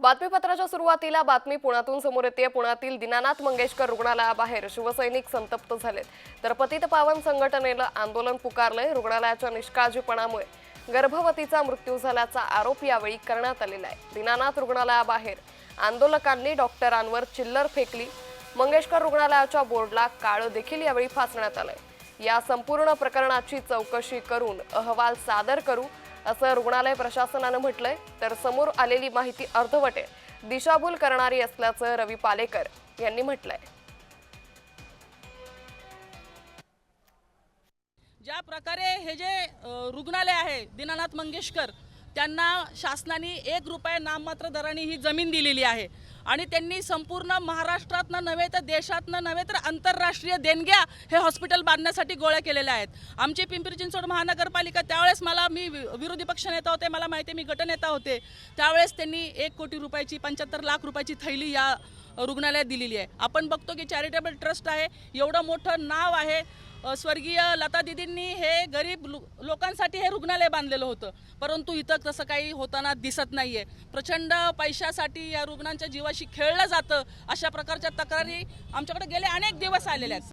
बातमीपत्राच्या सुरुवातीला बातमी पुण्यातून समोर येते. पुण्यातील दीनानाथ मंगेशकर रुग्णालयाबाहेर शिवसैनिक संतप्त झालेत. तर पतित पावन संघटनेनं आंदोलन पुकारलंय रुग्णालयाच्या निष्काळजीपणामुळे. गर्भवतीचा मृत्यू झाल्याचा आरोप यावेळी करण्यात आलेला आहे. दीनानाथ रुग्णालयाबाहेर आंदोलकांनी डॉक्टरांवर चिल्लर फेकली. मंगेशकर रुग्णालयाच्या बोर्डला काळं देखील यावेळी फासण्यात आलंय. या संपूर्ण प्रकरणाची चौकशी करून अहवाल सादर करू असं रुग्णालय प्रशासनानं म्हटलंय. तर समोर आलेली माहिती अर्धवटे दिशाभूल करणारी असल्याचं रवी पालेकर यांनी म्हटलंय. ज्या प्रकारे हे जे रुग्णालय आहे दीनानाथ मंगेशकर त्यांना शासनाने एक रुपये नाममात्र दराने ही जमीन दिलेली आहे. आणि त्यांनी संपूर्ण महाराष्ट्रातनं नव्हे तर देशातनं नव्हे तर आंतरराष्ट्रीय देणग्या हे हॉस्पिटल बांधण्यासाठी गोळ्या केलेल्या आहेत. आमची पिंपरी चिंचवड महानगरपालिका त्यावेळेस मला मी वि- विरोधी पक्षनेता होते मला माहिती आहे मी गटनेता होते. त्यावेळेस त्यांनी एक कोटी रुपयाची पंच्याहत्तर लाख रुपयाची थैली या रुग्णालयात दिलेली आहे. आपण बघतो की चॅरिटेबल ट्रस्ट आहे एवढं मोठं नाव आहे स्वर्गीय लता दिदींनी हे गरीब लो- लोकांसाठी हे रुग्णालय बांधलेलं होतं. परंतु इथं तसं काही होताना दिसत नाहीये. प्रचंड पैशासाठी या रुग्णांच्या जीवाशी खेळलं जातं अशा प्रकारच्या तक्रारी आमच्याकडे गेले अनेक दिवस आलेल्या आहेत.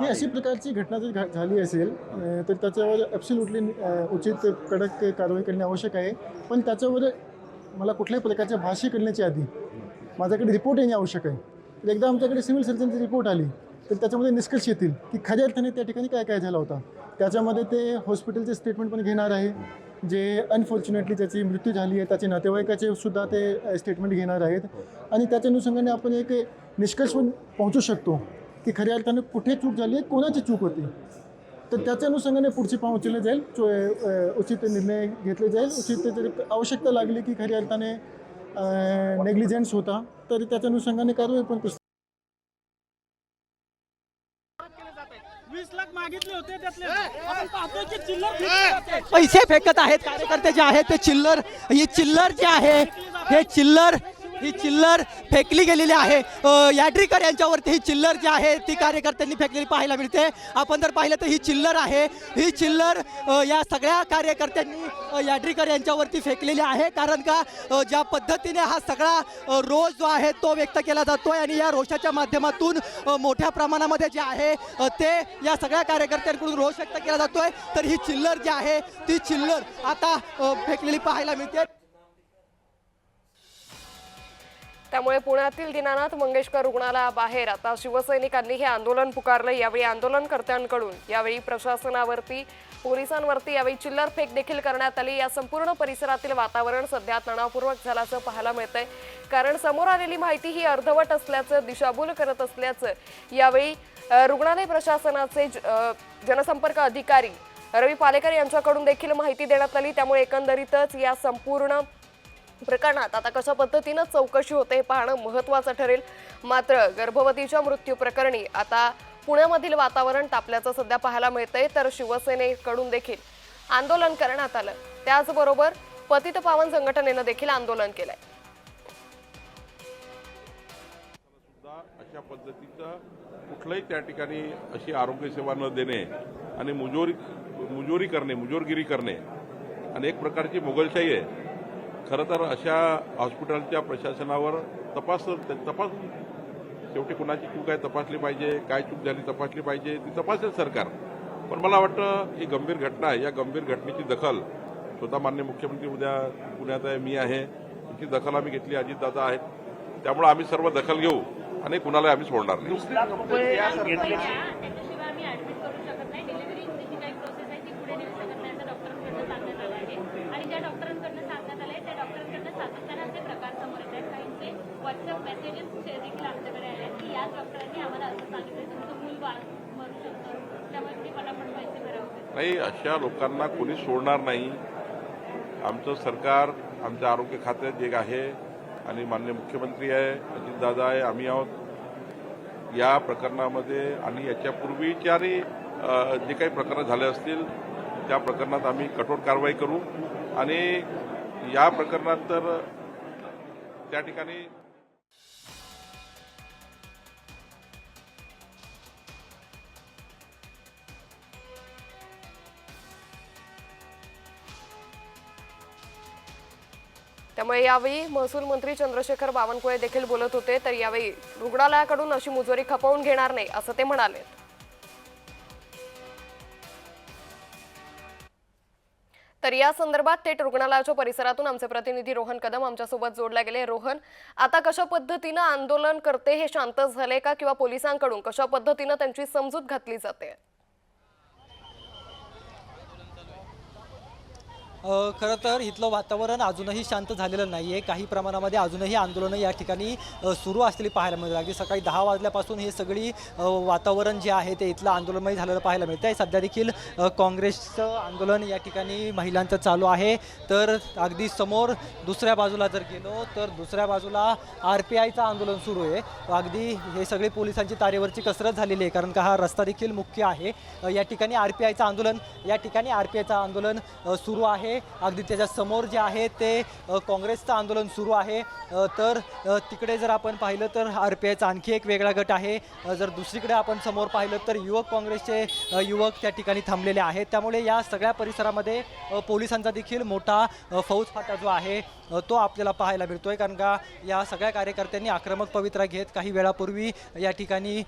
ही अशी प्रकारची घटना जर झाली असेल तर त्याच्यावर ॲब्सोल्युटली उचित कडक कारवाई करणे आवश्यक आहे. पण त्याच्यावर मला कुठल्याही प्रकारच्या भाष्य करण्याच्या आधी माझ्याकडे रिपोर्ट येणे आवश्यक आहे. तर एकदा आमच्याकडे सिव्हिल सर्जनची रिपोर्ट आली तर त्याच्यामध्ये निष्कर्ष येतील की खऱ्या अर्थाने त्या ठिकाणी काय काय झाला होता. त्याच्यामध्ये ते हॉस्पिटलचे स्टेटमेंट पण घेणार आहे जे अनफॉर्च्युनेटली त्याची मृत्यू झाली आहे त्याचे नातेवाईकाचे सुद्धा ते स्टेटमेंट घेणार आहेत. आणि त्याच्या अनुषंगाने आपण एक निष्कर्ष पण पोहोचू शकतो की खऱ्या अर्थाने कुठे चूक झाली आहे कोणाची चूक होती. तर त्याच्या अनुषंगाने पुढची पाव उचलले जाईल चो- उचित निर्णय घेतले जाईल. उचित आवश्यकता लागली की खऱ्या अर्थाने नेग्लिजन्स होता. तर त्याच्या अनुषंगाने कारवाई पण पुस- वीस लाख मागितले होते त्यातले. आपण पाहतोय की चिल्लर फेकली जाते. पैसे फेकत आहेत कार्यकर्ते जे आहेत ते चिल्लर ही चिल्लर जे आहे हे चिल्लर ही चिल्लर फेकली गेलेली आहे. अ, याड्रीकर यांच्यावरती ही चिल्लर जी आहे ती कार्यकर्त्यांनी फेकलेली पाहायला मिळते. आपण जर पाहिलं तर ही चिल्लर आहे. ही चिल्लर या सगळ्या कार्यकर्त्यांनी अ, याड्रीकर यांच्यावरती फेकलेली आहे. कारण का ज्या पद्धतीने हा सगळा रोष जो आहे तो व्यक्त केला जातोय आणि या रोषाच्या माध्यमातून मोठ्या प्रमाणामध्ये जे आहे ते या सगळ्या कार्यकर्त्यांकडून रोष व्यक्त केला जातोय. तर ही चिल्लर जी आहे ती चिल्लर आता फेकलेली पाहायला मिळते. त्यामुळे पुण्यातील दिनानाथ मंगेशकर रुग्णालयाबाहेर आता शिवसैनिकांनी हे आंदोलन पुकारलं यावेळी आंदोलनकर्त्यांकडून यावेळी प्रशासनावरती पोलिसांवरती यावेळी चिल्लर फेक देखील करण्यात आली. या संपूर्ण परिसरातील वातावरण सध्या तणावपूर्वक झाल्याचं पाहायला मिळतंय. कारण समोर आलेली माहिती ही अर्धवट असल्याचं दिशाभूल करत असल्याचं यावेळी रुग्णालय प्रशासनाचे ज- जनसंपर्क अधिकारी रवी पालेकर यांच्याकडून देखील माहिती देण्यात आली. त्यामुळे एकंदरीतच या संपूर्ण प्रकरणात आता कशा पद्धतीनं चौकशी होते हे पाहणं महत्त्वाचं ठरेल. मात्र गर्भवतीच्या मृत्यू प्रकरणी आता पुण्यामधील वातावरण तापल्याचं सध्या पाहायला मिळतंय तर शिवसेनेकडून देखील आंदोलन करण्यात आलं. त्याचबरोबर पतित पावन संघटनेनं देखील आंदोलन केलंय. सुद्धा अशा पद्धतीचं कुठलंही त्या ठिकाणी अशी आरोग्यसेवा न देणे आणि मुजोरी मुजोरी करणे मुजोरगिरी करणे आणि एक प्रकारची मोगलशाही आहे. खरं तर अशा हॉस्पिटलच्या प्रशासनावर तपास तपास शेवटी कुणाची चूक आहे तपासली पाहिजे काय चूक झाली तपासली पाहिजे ती तपासेल सरकार. पण मला वाटतं ही गंभीर घटना आहे. या गंभीर घटनेची दखल स्वतः मान्य मुख्यमंत्री उद्या पुण्यात आहे मी आहे. याची दखल आम्ही घेतली अजितदादा आहेत. त्यामुळे आम्ही सर्व दखल घेऊ आणि कुणाला आम्ही सोडणार नाही त्याच्याशिवाय आम्ही ऍडमिट करू शकत नाही डिलिव्हरी जी काही प्रोसेस आहे ती पुढे नेऊ शकत नाही असं डॉक्टरांकडनं सांगण्यात आलं आहे आणि ज्या डॉक्टरांकडनं सांगण्यात आलं आहे त्या डॉक्टरांकडनं सातत्याने असे प्रकार समोर येत आहेत काहींचे व्हॉट्सअप मेसेजेस देखील आमच्याकडे आले की याच डॉक्टरांनी आम्हाला असं सांगितलं तुमचं मूल बाळ मरू शकतं. त्यामुळे तुम्ही पटापट माहिती करावं नाही अशा लोकांना कोणी सोडणार नाही. आमचं सरकार आमच्या आरोग्य खात्यात जे आहे आणि मान्य मुख्यमंत्री आहे अजितदादा आहे आम्ही आहोत. या प्रकरणामध्ये आणि याच्यापूर्वीच्या जे काही प्रकरणं झाले असतील त्या प्रकरणात आम्ही कठोर कारवाई करू. आणि या प्रकरणात तर त्या ठिकाणी त्यामुळे यावेळी महसूल मंत्री चंद्रशेखर बावनकुळे देखील बोलत होते तर यावेळी रुग्णालयाकडून अशी मुजोरी खपवून घेणार नाही असं ते म्हणाले. तर या संदर्भात थेट रुग्णालयाच्या परिसरातून आमचे प्रतिनिधी रोहन कदम आमच्यासोबत जोडले गेले. रोहन आता कशा पद्धतीनं आंदोलन करते हे शांत झाले का किंवा पोलिसांकडून कशा पद्धतीनं त्यांची समजूत घातली जाते? खरं तर इथलं वातावरण अजूनही शांत झालेलं नाही आहे काही प्रमाणामध्ये अजूनही आंदोलनं या ठिकाणी सुरू असलेली पाहायला मिळतात. अगदी सकाळी दहा वाजल्यापासून हे सगळी वातावरण जे आहे ते इथलं आंदोलनमय झालेलं पाहायला मिळतं आहे सध्या देखील काँग्रेसचं आंदोलन या ठिकाणी महिलांचं चालू आहे. तर अगदी समोर दुसऱ्या बाजूला जर गेलो तर दुसऱ्या बाजूला आर पी आयचं आंदोलन सुरू आहे. अगदी हे सगळे पोलिसांची तारेवरची कसरत झालेली आहे कारण का हा रस्ता देखील मुख्य आहे. या ठिकाणी आर पी आयचं आंदोलन या ठिकाणी आर पी आयचं आंदोलन सुरू आहे. अगदी त्याच्यासमोर जे आहे ते काँग्रेसचं आंदोलन सुरू आहे. तर तिकडे जर आपण पाहिलं तर आर पी आयचा आणखी एक वेगळा गट आहे. जर दुसरीकडे आपण समोर पाहिलं तर युवक काँग्रेसचे युवक त्या ठिकाणी थांबलेले आहेत. त्यामुळे या सगळ्या परिसरामध्ये पोलिसांचा देखील मोठा फौजफाटा फौज फाटा जो आहे तो आपल्याला पाहायला मिळतो आहे कारण का या सगळ्या कार्यकर्त्यांनी आक्रमक पवित्रा घेत काही वेळापूर्वी या ठिकाणी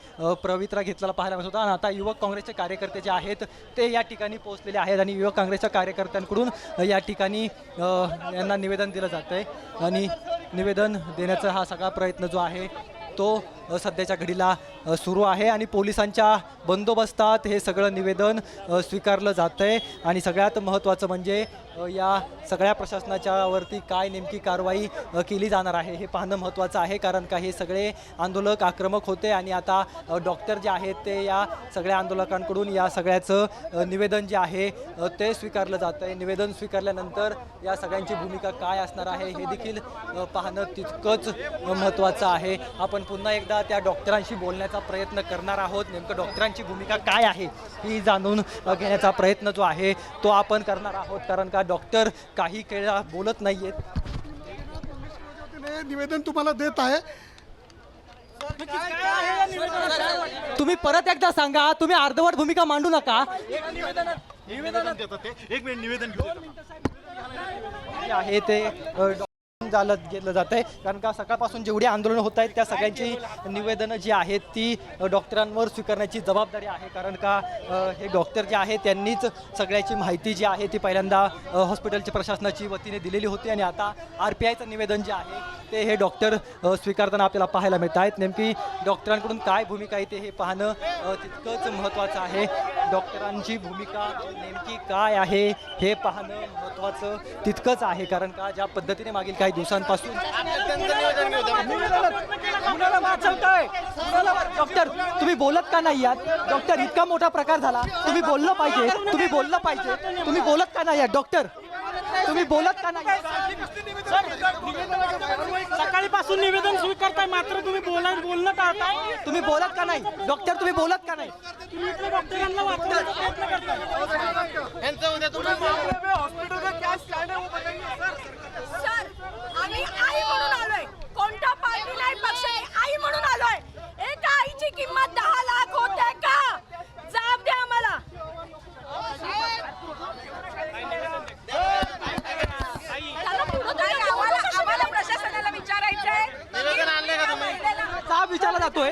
पवित्रा घेतलेला पाहायला मिळत होता. आणि आता युवक काँग्रेसचे कार्यकर्ते जे आहेत ते या ठिकाणी पोहोचलेले आहेत आणि युवक काँग्रेसच्या कार्यकर्त्यांकडून या ठिकाणी यांना निवेदन दिलं जातं आहे आणि निवेदन देण्याचा हा सगळा प्रयत्न जो आहे तो सध्याच्या घडीला सुरू आहे आणि पोलिसांच्या बंदोबस्तात हे सगळं निवेदन स्वीकारलं जातं आहे आणि सगळ्यात महत्त्वाचं म्हणजे या सगळ्या प्रशासनाच्या वरती काय नेमकी कारवाई केली जाणार आहे हे पाहणं महत्त्वाचं आहे. कारण का हे सगळे आंदोलक आक्रमक होते आणि आता डॉक्टर जे आहेत ते या सगळ्या आंदोलकांकडून या सगळ्याचं निवेदन जे आहे ते स्वीकारलं जातं आहे निवेदन स्वीकारल्यानंतर या सगळ्यांची भूमिका काय असणार आहे हे देखील पाहणं तितकंच महत्त्वाचं आहे. आपण पुन्हा एकदा त्या डॉक्टरांशी बोलण्याचा प्रयत्न करणार आहोत. नेमकं डॉक्टरांची भूमिका काय आहे ही जाणून घेण्याचा प्रयत्न जो आहे तो आपण करणार आहोत. कारण का डॉक्टर काही केळा बोलत नाही आहेत निवेदन तुम्हाला देत आहे. तुम्ही परत एकदा सांगा तुम्ही अर्धवट भूमिका मांडू नका. जे आहे ते अ, डॉ- झालं गेलं जात आहे. कारण का सकाळपासून जेवढी आंदोलनं होत आहेत त्या सगळ्यांची निवेदनं जी आहेत ती डॉक्टरांवर स्वीकारण्याची जबाबदारी आहे. कारण का हे डॉक्टर जे आहे त्यांनीच सगळ्याची माहिती जी आहे ती पहिल्यांदा हॉस्पिटलच्या प्रशासनाची वतीने दिलेली होती. आणि आता आर पी आयचं निवेदन जे आहे ते हे डॉक्टर स्वीकारताना आपल्याला पाहायला मिळत आहेत नेमकी डॉक्टरांकडून काय भूमिका येते हे पाहणं तितकंच महत्त्वाचं आहे. डॉक्टरांची भूमिका नेमकी काय आहे हे पाहणं महत्त्वाचं तितकंच आहे. कारण का ज्या पद्धतीने मागील काही दिवसांपासून डॉक्टर तुम्ही बोलत का नाही आहात डॉक्टर इतका मोठा प्रकार झाला. तुम्ही बोललं पाहिजे. तुम्ही बोललं पाहिजे. तुम्ही बोलत का नाही आहात डॉक्टर तुम्ही बोलत का नाही? सकाळीपासून निवेदन स्वीकारताय? मात्र तुम्ही बोला बोलणं टाळताय? तुम्ही बोलत का नाही? डॉक्टर तुम्ही बोलत का नाही? तुम्ही इथल्या डॉक्टरांना वाचवण्याचा प्रयत्न करताय. सर आम्ही आई म्हणून आलोय कोणता पार्टी नाही पक्ष नाही आई म्हणून आलोय एका आईची किंमत दहा लाख होते का जाब द्या आम्हाला त्याला पुढं तरी आम्हाला आम्हाला प्रशासनाला विचारायचंय जाब विचारला जातोय?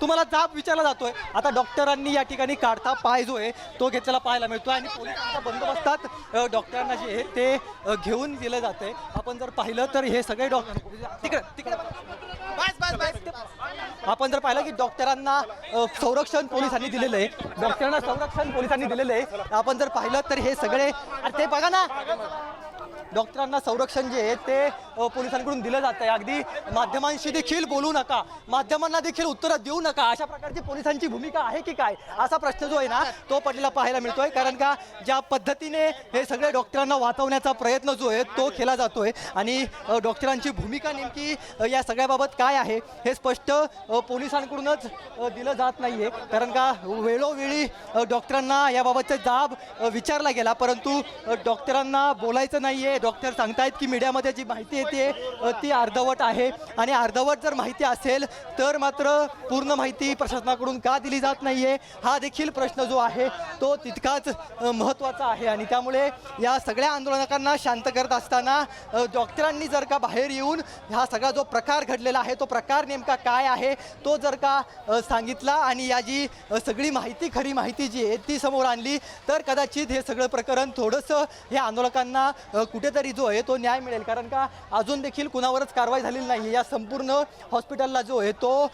तुम्हाला जाब विचारला जातोय. आता डॉक्टरांनी या ठिकाणी काढता पाय जो आहे तो घेतलेला पाहायला मिळतोय आणि पोलिसांच्या बंदोबस्तात डॉक्टरांना जे आहे ते घेऊन दिलं जातंय. आपण जर पाहिलं तर हे सगळे डॉक्टर तिकडे तिकडे आपण जर पाहिलं की डॉक्टरांना संरक्षण पोलिसांनी दिलेलं आहे. डॉक्टरांना संरक्षण पोलिसांनी दिलेलं आहे. आपण जर पाहिलं तर हे सगळे अरे ते बघा ना. डॉक्टरांना संरक्षण जे आहे ते पोलिसांकडून दिलं जातं आहे अगदी माध्यमांशी देखील बोलू नका. माध्यमांना देखील उत्तरं देऊ नका. अशा प्रकारची पोलिसांची भूमिका आहे की काय? असा प्रश्न जो आहे ना तो पडलेला पाहायला मिळतोय. कारण का ज्या पद्धतीने हे सगळे डॉक्टरांना वाचवण्याचा प्रयत्न जो आहे तो केला जातोय. आणि डॉक्टरांची भूमिका नेमकी या सगळ्याबाबत काय आहे हे स्पष्ट पोलिसांकडूनच दिलं जात नाहीये. कारण का वेळोवेळी डॉक्टरांना याबाबतचा जाब विचारला गेला. परंतु डॉक्टरांना बोलायचं नाहीये डॉक्टर सांगतायत की मीडियामध्ये जी माहिती येते ती अर्धवट आहे. आणि अर्धवट जर माहिती असेल तर मात्र पूर्ण माहिती प्रशासनाकडून का दिली जात नाहीये? हा देखील प्रश्न जो आहे तो तितकाच महत्त्वाचा आहे. आणि त्यामुळे या सगळ्या आंदोलकांना शांत करत असताना डॉक्टरांनी जर का बाहेर येऊन हा सगळा जो प्रकार घडलेला आहे तो प्रकार नेमका काय आहे तो जर का सांगितला आणि या जी सगळी माहिती खरी माहिती जी आहे ती समोर आणली तर कदाचित हे सगळं प्रकरण थोडंसं हे आंदोलकांना कुठे कुठेतरी जो आहे तो न्याय मिळेल. कारण का अजून देखील कुणावरच कारवाई झालेली नाही. या संपूर्ण हॉस्पिटलला जो आहे तो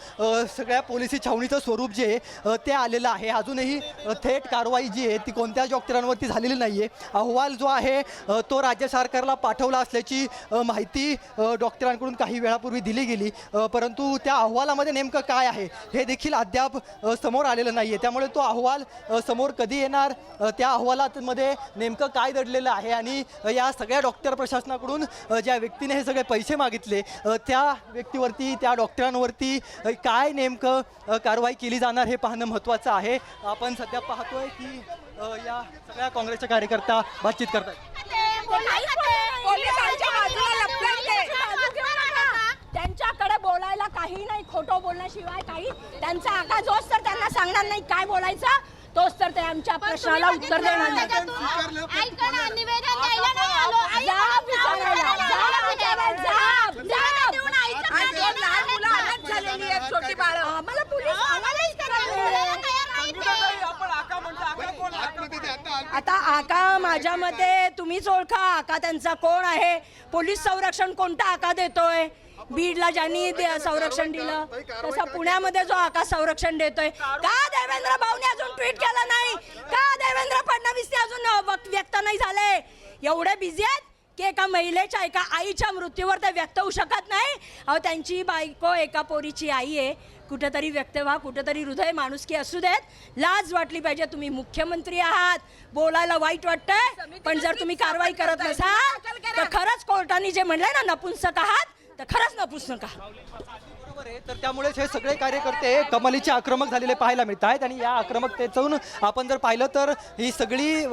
सगळ्या पोलिसी छावणीचं स्वरूप जे आहे ते आलेलं आहे. अजूनही थेट कारवाई जी आहे ती कोणत्याच डॉक्टरांवरती झालेली नाही आहे अहवाल जो आहे तो राज्य सरकारला पाठवला असल्याची माहिती डॉक्टरांकडून काही वेळापूर्वी दिली गेली. परंतु त्या अहवालामध्ये नेमकं काय आहे हे देखील अद्याप समोर आलेलं नाही आहे त्यामुळे तो अहवाल समोर कधी येणार? त्या अहवालामध्ये नेमकं काय दडलेलं आहे? आणि या सगळ्या डॉक्टर प्रशासनाकडून ज्या व्यक्तीने हे सगळे पैसे मागितले त्या व्यक्तीवरती त्या डॉक्टरांवरती काय नेमकं कारवाई केली जाणार हे पाहणं महत्त्वाचं आहे. आपण सध्या पाहतोय की या सगळ्या काँग्रेसच्या कार्यकर्ता बातचीत करतात त्यांच्याकडे बोलायला काही नाही खोटं बोलण्याशिवाय काही. त्यांचा आका जोच तर त्यांना सांगणार नाही काय बोलायचं. तोच तर ते आमच्या प्रश्नाला उत्तर देणार नाही. ऐका ना निवेदन द्यायला नाही आलो. आई जाब विचारायला, जाब विचारायला, जाब, जाब. देऊन आईचं आणि प्राण दोन लहान मुलं अनाथ झालेली आहेत, छोटी बाळं. आम्हाला पोलीस आम्हालाच करायला आता आका माझ्या मते तुम्हीच ओळखा. आका त्यांचा कोण आहे? पोलीस संरक्षण कोणता आका देतोय? बीडला ज्यांनी संरक्षण दिलं तसं पुण्यामध्ये जो आकाश संरक्षण देतोय. का देवेंद्र भाऊने अजून ट्विट केलं नाही? का देवेंद्र फडणवीस अजून व्यक्त नाही झाले? एवढे बिझी आहेत की एका महिलेच्या एका आईच्या मृत्यूवर ते व्यक्त होऊ शकत नाही. अहो त्यांची बायको एका पोरीची आई आहे. कुठेतरी व्यक्त व्हा कुठेतरी हृदय माणुसकी असू देत. लाज वाटली पाहिजे तुम्ही मुख्यमंत्री आहात. बोलायला वाईट वाटतंय. पण जर तुम्ही कारवाई करत नसाल तर खरंच कोर्टाने जे म्हणलंय ना नपुंसक आहात तर खरंच नपुंसक का? बरोबर आहे. तर त्यामुळेच हे सगळे कार्यकर्ते कमालीचे आक्रमक झालेले पाहायला मिळत आहेत आणि या आक्रमकतेतून आपण जर पाहिलं तर ही सगळी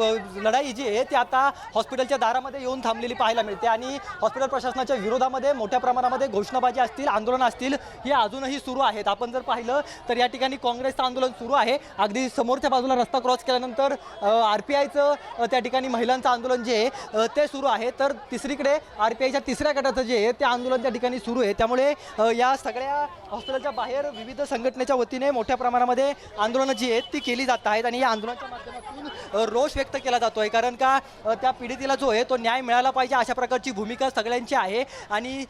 लढाई जी आहे ती आता हॉस्पिटलच्या दारामध्ये येऊन थांबलेली पाहायला मिळते आणि हॉस्पिटल प्रशासनाच्या विरोधामध्ये मोठ्या प्रमाणामध्ये घोषणाबाजी असतील आंदोलन असतील हे अजूनही सुरू आहेत. आपण जर पाहिलं तर या ठिकाणी काँग्रेसचं आंदोलन सुरू आहे. अगदी समोरच्या बाजूला रस्ता क्रॉस केल्यानंतर आर पी आयचं त्या ठिकाणी महिलांचं आंदोलन जे आहे ते सुरू आहे. तर तिसरीकडे आर पी आयच्या तिसऱ्या गटाचं जे आहे ते आंदोलन त्या ठिकाणी सुरू आहे. त्यामुळे या सगळ्या हॉस्पिटलच्या बाहेर विविध संघटनेच्या वतीने मोठ्या प्रमाणामध्ये आंदोलनं जी आहेत ती केली जात आहेत आणि या आंदोलनाच्या माध्यमातून रोष व्यक्त केला जातो आहे कारण का त्या पीडितीला जो आहे तो न्याय मिळाला पाहिजे अशा प्रकारची भूमिका सगळ्यांची आहे आणि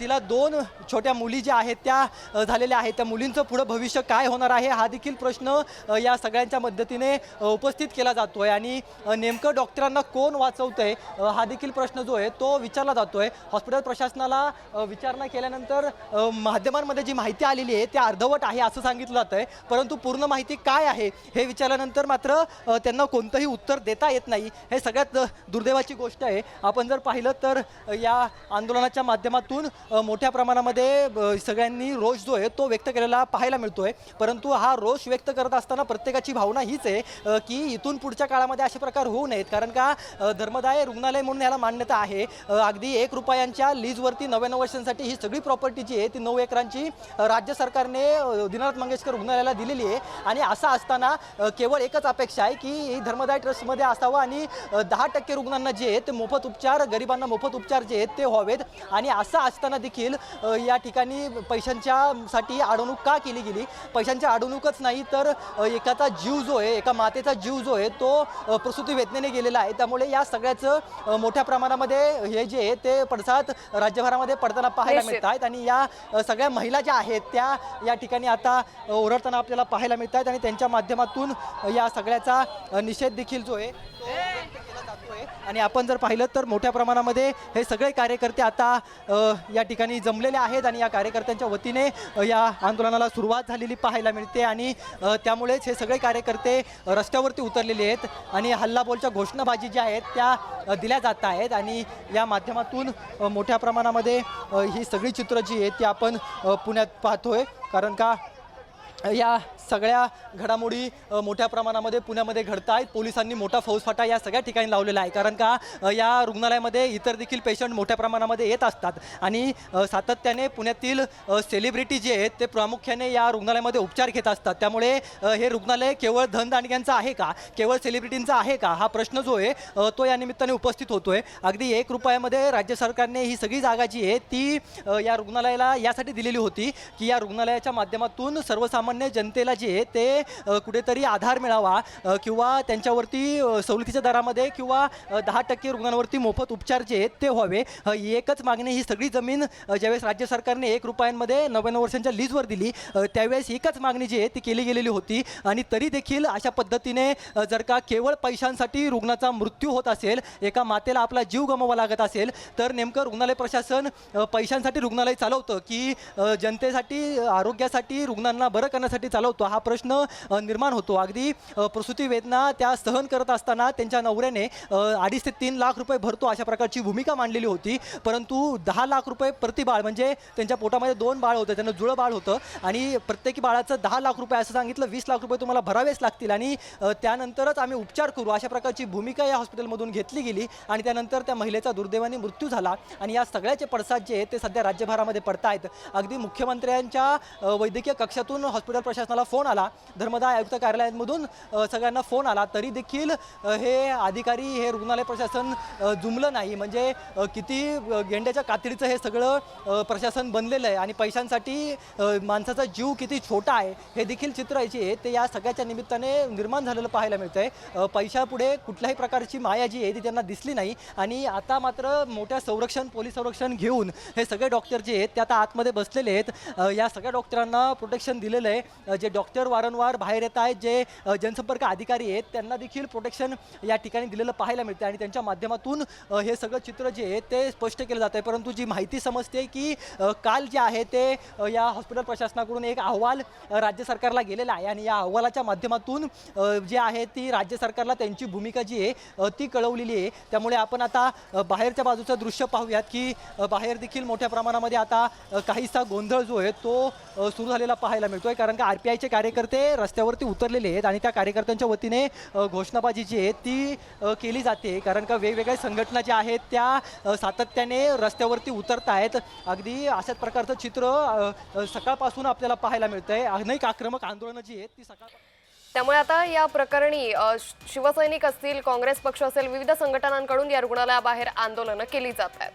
तिला दोन छोट्या मुली ज्या आहेत त्या झालेल्या आहेत. त्या मुलींचं पुढं भविष्य काय होणार आहे हा देखील प्रश्न या सगळ्यांच्या मदतीने उपस्थित केला जातो आहे आणि नेमकं डॉक्टरांना कोण वाचवतं आहे हा देखील प्रश्न जो आहे तो विचारला जातो आहे हॉस्पिटल प्रशासनाला विचारणा केल्यानंतर माध्यमांमध्ये जी माहिती आलेली आहे ती अर्धवट आहे असं सांगितलं जातं आहे परंतु पूर्ण माहिती काय आहे हे विचारल्यानंतर मात्र त्यांना कोणतंही उत्तर देता येत नाही. हे सगळ्यात दुर्दैवाची गोष्ट आहे. आपण जर पाहिलं तर या आंदोलनाच्या माध्यमातून मोठ्या प्रमाणामध्ये सगळ्यांनी रोष जो आहे तो व्यक्त केलेला पाहायला मिळतो आहे परंतु हा रोष व्यक्त करत असताना प्रत्येकाची भावना हीच आहे की इथून पुढच्या काळामध्ये असे प्रकार होऊ नयेत. कारण का धर्मदाय रुग्णालय म्हणून याला मान्यता आहे. अगदी एक रुपयांच्या लीजवरती नव्याण्णव वर्षांसाठी ही सगळी प्रॉपर्टी जी आहे ती नऊ एकरांची राज्य सरकारने दिनानाथ मंगेशकर रुग्णालयाला दिलेली आहे. आणि असं असताना केवळ एकच अपेक्षा आहे की ही धर्मदाय ट्रस्टमध्ये असावं आणि दहा टक्के रुग्णांना जे आहे ते मोफत उपचार गरिबांना मोफत उपचार जे आहेत ते व्हावेत. आणि असं असताना देखील या ठिकाणी पैशांच्या साठी अडवणूक का केली गेली? पैशांची अडवणूकच नाही तर एकाचा जीव जो आहे एका मातेचा जीव जो आहे तो प्रसूती वेदनेने गेलेला आहे. त्यामुळे या सगळ्याचं मोठ्या प्रमाणामध्ये हे जे आहे ते पडसाद राज्यभरामध्ये पडताना पाहायला. मिळत आहेत आणि या सगळ्या महिला ज्या आहेत त्या या ठिकाणी आता ओरडताना आपल्याला पाहायला मिळत आहेत आणि त्यांच्या माध्यमातून या सगळ्याचा निषेध देखील जो आहे आणि आपण जर पाहिलं तर मोठ्या प्रमाणामध्ये हे सगळे कार्यकर्ते आता या ठिकाणी जमलेले आहेत आणि या कार्यकर्त्यांच्या वतीने या आंदोलनाला सुरुवात झालेली पाहायला मिळते आणि त्यामुळेच हे सगळे कार्यकर्ते रस्त्यावरती उतरलेले आहेत आणि हल्लाबोलच्या घोषणाबाजी ज्या आहेत त्या दिल्या जात आहेत आणि या माध्यमातून मोठ्या प्रमाणामध्ये ही सगळी चित्रं जी आहेत ती आपण पुण्यात पाहतोय. कारण का या सगळ्या घडामोडी मोठ्या प्रमाणामध्ये पुण्यामध्ये घडत आहेत पोलिसांनी मोठा फौजफाटा या सगळ्या ठिकाणी लावलेला आहे. कारण का या रुग्णालयामध्ये इतर देखील पेशंट मोठ्या प्रमाणामध्ये येत असतात. आणि सातत्याने पुण्यातील सेलिब्रिटी जे आहेत ते प्रामुख्याने या रुग्णालयामध्ये उपचार घेत असतात. त्यामुळे हे रुग्णालय केवळ धनदांडग्यांचं आहे का? केवळ सेलिब्रिटींचा आहे का? हा प्रश्न जो आहे तो या निमित्ताने उपस्थित होतो आहे अगदी एक रुपयामध्ये राज्य सरकारने ही सगळी जागा जी आहे ती या रुग्णालयाला यासाठी दिलेली होती की या रुग्णालयाच्या माध्यमातून सर्वसामान्य जनतेला जे ते कुठेतरी आधार मिळावा किंवा त्यांच्यावरती सवलतीच्या दरामध्ये किंवा दहा टक्के रुग्णांवरती मोफत उपचार जे आहेत ते व्हावे. ही एकच मागणी ही सगळी जमीन ज्यावेळेस राज्य सरकारने एक रुपयांमध्ये नव्याण्णव वर्षांच्या लीजवर दिली त्यावेळेस एकच मागणी जी आहे ती केली गेलेली होती. आणि तरी देखील अशा पद्धतीने जर का केवळ पैशांसाठी रुग्णाचा मृत्यू होत असेल एका मातेला आपला जीव गमवावा लागत असेल तर नेमकं रुग्णालय प्रशासन पैशांसाठी रुग्णालय चालवतं की जनतेसाठी आरोग्यासाठी रुग्णांना बरं करण्यासाठी चालवतो. हा प्रश्न निर्माण होतो. अगदी प्रसूती वेदना त्या सहन करत असताना त्यांच्या नवऱ्याने अडीच ते तीन लाख रुपये भरतो अशा प्रकारची भूमिका मांडलेली होती. परंतु दहा लाख रुपये प्रति बाळ म्हणजे त्यांच्या पोटामध्ये दोन बाळ होतं. त्यांना जुळं बाळ होतं आणि प्रत्येकी बाळाचं दहा लाख रुपये असं सांगितलं वीस लाख रुपये तुम्हाला भरावेच लागतील आणि त्यानंतरच आम्ही उपचार करू अशा प्रकारची भूमिका या हॉस्पिटलमधून घेतली गेली आणि त्यानंतर त्या महिलेचा दुर्दैवाने मृत्यू झाला आणि या सगळ्याचे पडसाद जे आहेत ते सध्या राज्यभरामध्ये पडत आहेत अगदी मुख्यमंत्र्यांच्या वैद्यकीय कक्षातून हॉस्पिटल प्रशासनाला फोन आला. धर्मदाय आयुक्त कार्यालयांमधून सगळ्यांना फोन आला. तरी देखील हे अधिकारी हे रुग्णालय प्रशासन जुमलं नाही. म्हणजे किती गेंड्याच्या कातडीचं हे सगळं प्रशासन बनलेलं आहे. आणि पैशांसाठी माणसाचा जीव किती छोटा आहे हे देखील चित्र जे आहे ते या सगळ्याच्या निमित्ताने निर्माण झालेलं पाहायला मिळतं आहे पैशापुढे कुठल्याही प्रकारची माया जी आहे ती त्यांना दिसली नाही. आणि आता मात्र मोठ्या संरक्षण पोलीस संरक्षण घेऊन हे सगळे डॉक्टर जे आहेत ते आता आतमध्ये बसलेले आहेत. या सगळ्या डॉक्टरांना प्रोटेक्शन दिलेलं आहे. जे डॉक्टर वारंवार बाहेर येत आहेत जे जनसंपर्क अधिकारी आहेत त्यांना देखील प्रोटेक्शन या ठिकाणी दिलेलं पाहायला मिळतं आणि त्यांच्या माध्यमातून हे सगळं चित्र जे आहे ते स्पष्ट केलं जातं आहे परंतु जी माहिती समजते की काल जे आहे ते या हॉस्पिटल प्रशासनाकडून एक अहवाल राज्य सरकारला गेलेला आहे आणि या अहवालाच्या माध्यमातून जे आहे ती राज्य सरकारला त्यांची भूमिका जी आहे ती कळवलेली आहे. त्यामुळे आपण आता बाहेरच्या बाजूचं दृश्य पाहूयात की बाहेर देखील मोठ्या प्रमाणामध्ये आता काहीसा गोंधळ जो आहे तो सुरू झालेला पाहायला मिळतोय. कारण कारण का आर पी आयचे कार्यकर्ते रस्त्यावरती उतरलेले आहेत आणि त्या कार्यकर्त्यांच्या वतीने घोषणाबाजी जी आहे ती केली जाते. कारण का वेगवेगळ्या संघटना ज्या आहेत त्या सातत्याने रस्त्यावरती उतरत आहेत अगदी अशाच प्रकारचं चित्र सकाळपासून आपल्याला पाहायला मिळतंय. अनेक आक्रमक आंदोलनं जी आहेत ती सकाळ त्यामुळे आता या प्रकरणी शिवसैनिक असतील काँग्रेस पक्ष असेल विविध संघटनांकडून या रुग्णालयाबाहेर आंदोलनं केली जात आहेत.